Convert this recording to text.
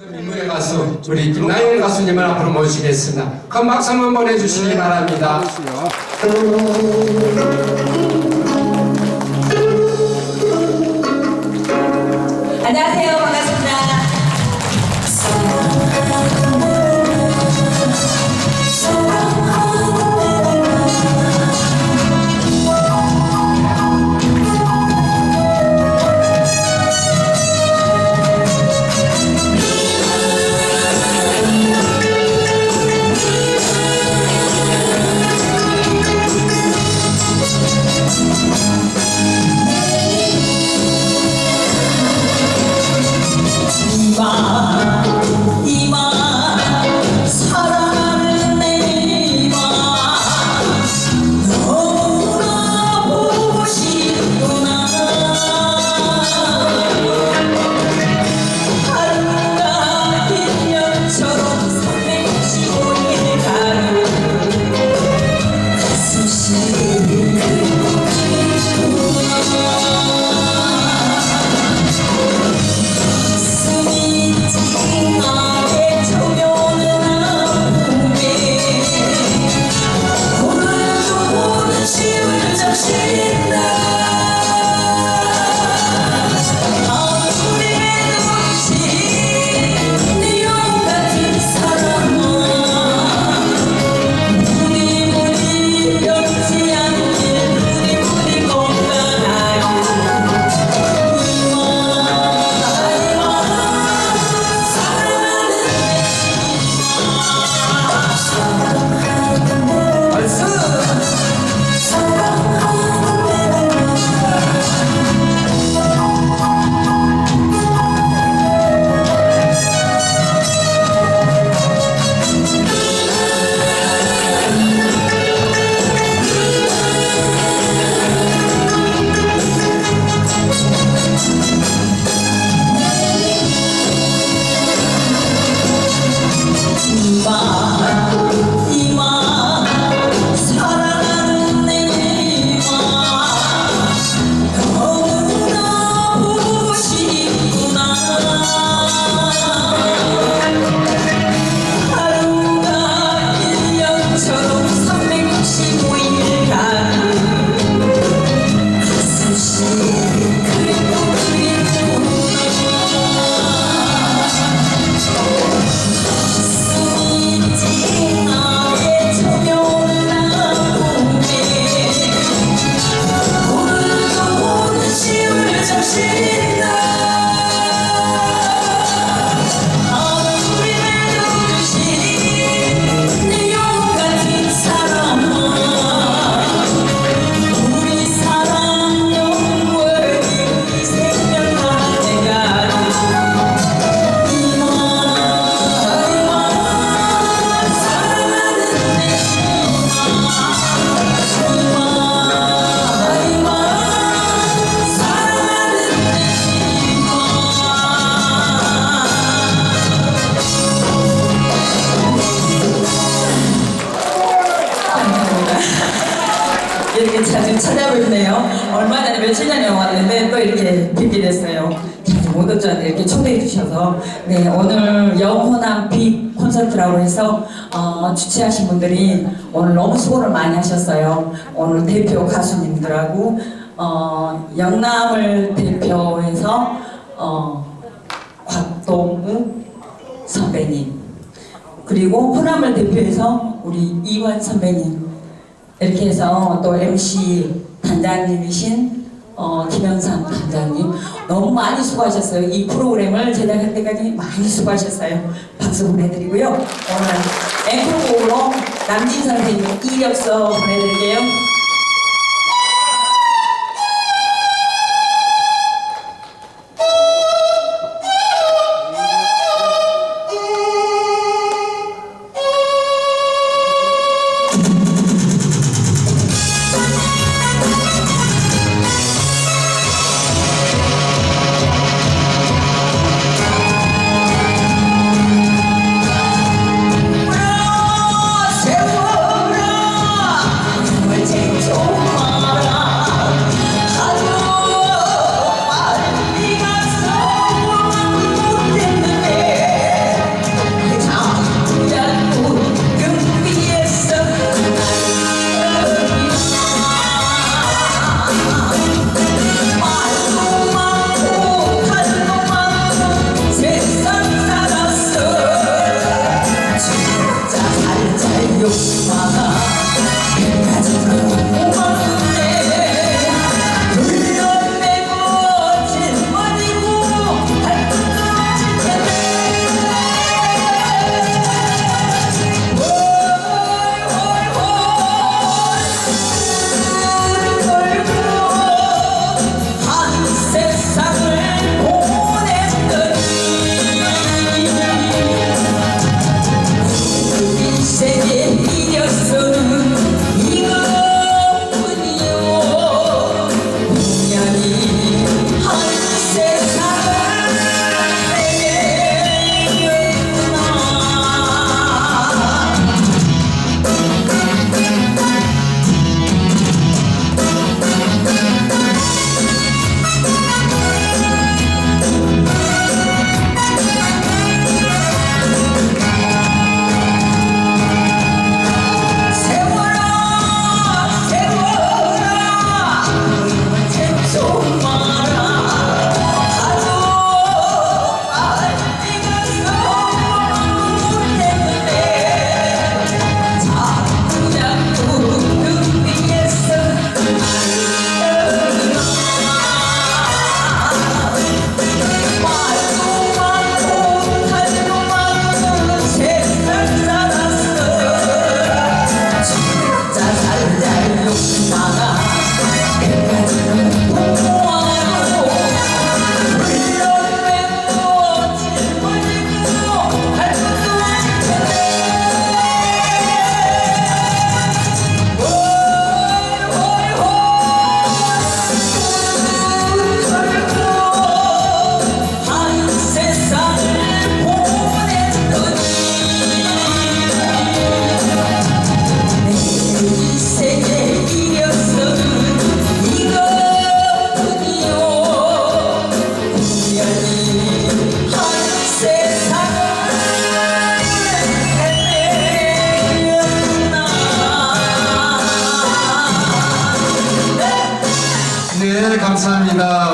인물의 가수 우리 김나영 가수님을 앞으로 모시겠습니다. 큰 박수 한번 보내주시기 바랍니다. 이렇게 자주 찾아뵙네요. 얼마 전에 며칠 전에 왔는데 또 이렇게 뵙게 됐어요. 못 오셨는데 이렇게 초대해 주셔서 네 오늘 영혼한 빛 콘서트라고 해서 어, 주최하신 분들이 오늘 너무 수고를 많이 하셨어요. 오늘 대표 가수님들하고 어, 영남을 대표해서 어, 곽동우 선배님 그리고 호남을 대표해서 우리 이완 선배님 이렇게 해서 또 MC 단장님이신 어, 김영삼 단장님 너무 많이 수고하셨어요. 이 프로그램을 제작할 때까지 많이 수고하셨어요. 박수 보내드리고요. 오늘 앵콜곡으로 남진 선생님 이력서 보내드릴게요. No.